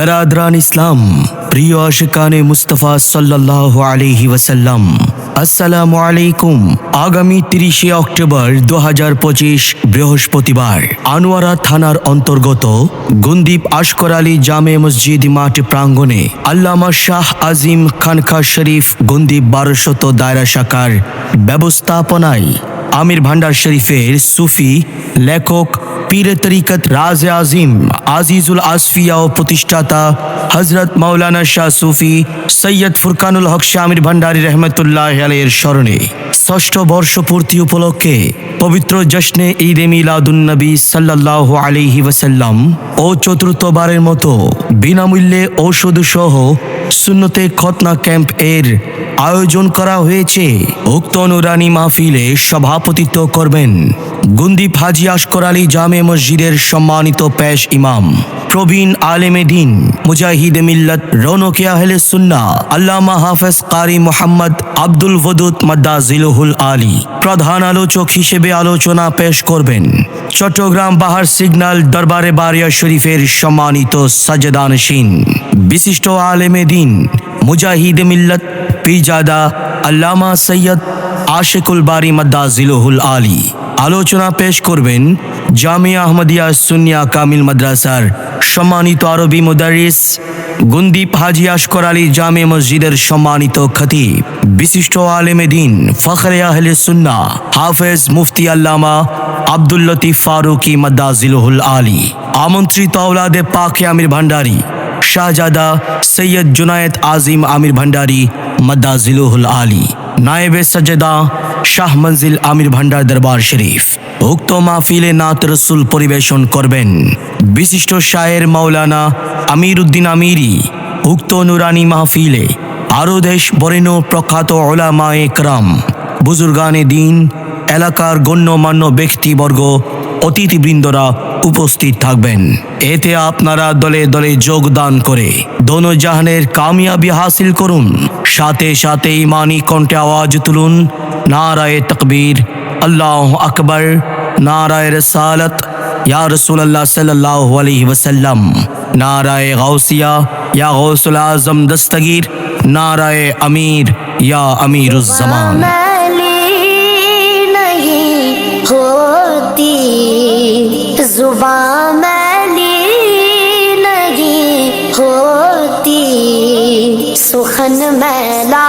বেরাদরান ইসলাম প্রিয় আশিকানে মুস্তফা সাল্লাল্লাহু আলাইহি ওয়াসাল্লাম আসসালামু আলাইকুম আগামী তিরিশে অক্টোবর দু হাজার পঁচিশ বৃহস্পতিবার আনোয়ারা থানার অন্তর্গত গুন্দীপ আশকর আলী জামে মসজিদ মাঠ প্রাঙ্গণে আল্লামা শাহ আজিম খানখা শরীফ গুন্দীপ বারোশত দায়রা শাখার ব্যবস্থাপনায় আমির ভান্ডার শরীফের সুফি লেখক পীরে তরিকত রাজ আজিম, আজিজুল আসফিয়া ও প্রতিষ্ঠাতা হজরত মাওলানা শাহ সুফি সৈয়দ ফুরকানুল হক শাহ আমির ভান্ডারী রহমতুল্লাহ আলের স্মরণে ষষ্ঠ বর্ষপূর্তি উপলক্ষে পবিত্র জশ্নে ঈদ মিলাদুন্নবী সাল্লাহ আলিহি ওয়াসাল্লাম ও চতুর্থবারের মতো বিনামূল্যে ঔষধ সহ সুন্নতে খতনা ক্যাম্প এর আয়োজন করা হয়েছে। উক্ত নুরানি মাহফিলে সভাপতিত্ব করবেন গুন্দিপ হাজি আশকর আলী জামে মসজিদের সম্মানিত পেশ ইমাম, প্রবীণ আলেমে দিন, মুজাহিদ মিল্লত রৌনকে আহলে সুন্না আল্লামা হাফেজ কারি মোহাম্মদ আব্দুল ওদুদ মাদ্দাজিলহুল আলী, প্রধান আলোচক হিসেবে আলোচনা পেশ করবেন। চট্টগ্রাম বাহার সিগন্যাল দরবারে বারিয়া শরীফের সম্মানিত সাজদানসীন বিশিষ্ট আলেমে দিন, মুজাহিদ মিল্লত পীরজাদা আল্লামা সৈয়দ আশেকুল বারি মাদ্দাজিলহুল আলী। আলোচনা পেশ করবেন জামিয়া আহমদিয়া সুনিয়া কামিল মাদ্রাসার সম্মানিত আরবি মুদারিস গুন্দীপ হাজি আশকর আলী জামে মসজিদের সম্মানিত খতিব। বিশিষ্ট আলেমে দিন ফখরে আহলে সুন্না হাফেজ মুফতি আল্লামা আব্দুল লতিফ ফারুকি মাদ্দাজিলহুল আলী। আমন্ত্রিত আওলাদে পাকে আমির ভান্ডারী শাহজাদা সৈয়দ জুনায়েদ আজিম আমির ভান্ডারী মাদ্দাজিলুহুল আলী, নায়েবে সজেদা শাহ মঞ্জিল আমির ভান্ডার দরবার শরীফ। উক্ত মাহফিলে নাত রসুল পরিবেশন করবেন বিশিষ্ট শায়ের মাওলানা আমির উদ্দিন আমিরি। উক্ত নুরানি মাহফিলে আরও দেশ বরেণ্য প্রখ্যাত ওলামা একরাম বুজুর্গানে দিন, এলাকার গণ্যমান্য ব্যক্তিবর্গ অতিথিবৃন্দরা উপস্থিত থাকবেন। এতে আপনারা দলে দলে যোগদান করে দোনো জাহানের কামিয়াবি হাসিল করুন। সাথে সাথে ইমানি কণ্ঠে আওয়াজ তুলুন, নারায় তকবীর, আল্লাহ আকবর, নারায় রসালত, ইয়া রসুল্লাহ সাল্লাহ আলহি ওসাল্লাম নারায় গৌসিয়া ইয়া গৌসুল আজম দস্তগীর, নারায় আমির, ইয়া আমিরুজ্জামান। زباں میلی نہیں ہوتی۔ سخن میلا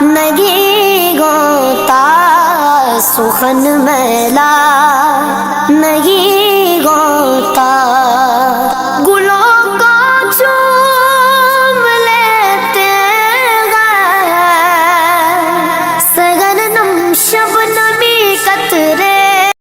نہیں گوتا۔ سخن میلا نہیں گوتا۔